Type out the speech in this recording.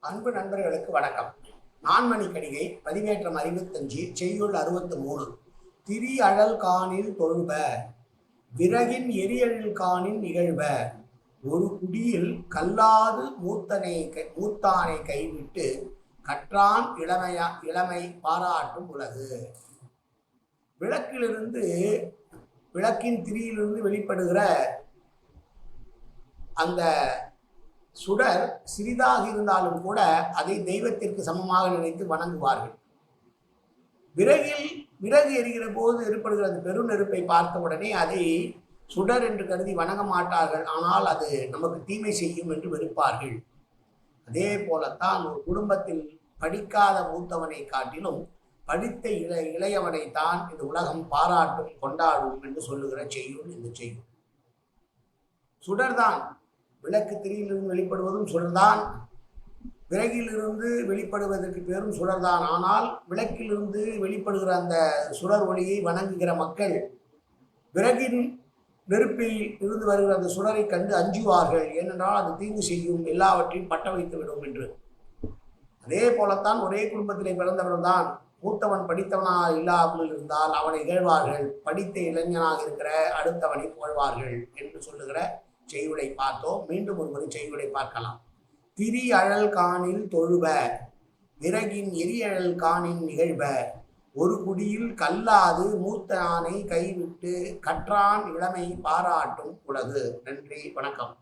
அன்பு நண்பர்களுக்கு வணக்கம். நான்மணி கடிகை பதிவேற்றம் அறுபத்தஞ்சு செய்யுள் அறுபத்து மூணு திரி அழல் காணில் தொழுப விறகின் எரியழில் காணின் நிகழ்வ ஒரு குடியில் கல்லாது மூத்தனை கை- மூத்தானை கைவிட்டு கற்றான் இளமையா இளமை பாராட்டும் உலகு. விளக்கிலிருந்து விளக்கின் திரியிலிருந்து வெளிப்படுகிற அந்த சுடர் சிறிதாக இருந்தாலும் கூட அதை தெய்வத்திற்கு சமமாக நினைத்து வணங்குவார்கள். விறகில் விறகு எரிகிற போது ஏற்படுகிற அந்த பெருநெருப்பை பார்த்த உடனே அதை சுடர் என்று கருதி வணங்க மாட்டார்கள். ஆனால் அது நமக்கு தீமை செய்யும் என்று வெறுப்பார்கள். அதே போலத்தான் ஒரு குடும்பத்தில் படிக்காத மூத்தவனை காட்டிலும் படித்த இள இளையவனை தான் இந்த உலகம் பாராட்டும் கொண்டாடும் என்று சொல்லுகிற செய்யுள் இந்த செய்யுள். சுடர்தான் விளக்கு திரியிலிருந்து வெளிப்படுவதும் சுடர்தான். விறகிலிருந்து வெளிப்படுவதற்கு பேரும் சுடர்தான். ஆனால் விளக்கிலிருந்து வெளிப்படுகிற அந்த சுடர் ஒளியை வணங்குகிற மக்கள் விறகின் நெருப்பில் இருந்து வருகிற அந்த சுடரை கண்டு அஞ்சுவார்கள். ஏனென்றால் அது தீங்கு செய்யும். எல்லாவற்றையும் பட்ட வைத்து விடும் என்று. அதே போலத்தான் ஒரே குடும்பத்திலே பிறந்தவர்கள்தான் மூத்தவன் படித்தவனாக இல்லாமல் இருந்தால் அவனை இகழ்வார்கள். படித்த இளைஞனாக இருக்கிற அடுத்தவனை புகழ்வார்கள் என்று சொல்லுகிற செய்யுடை பார்த்தோம். மீண்டும் ஒரு முறை செய்யுளை பார்க்கலாம். திரி அழல் காணில் தொழுவ விறகின் எரியழல் காணின் நிகழ்வ ஒரு குடியில் கல்லாது மூத்த ஆணை கைவிட்டு கற்றான் இளமை பாராட்டும் உலகு நன்றி வணக்கம்.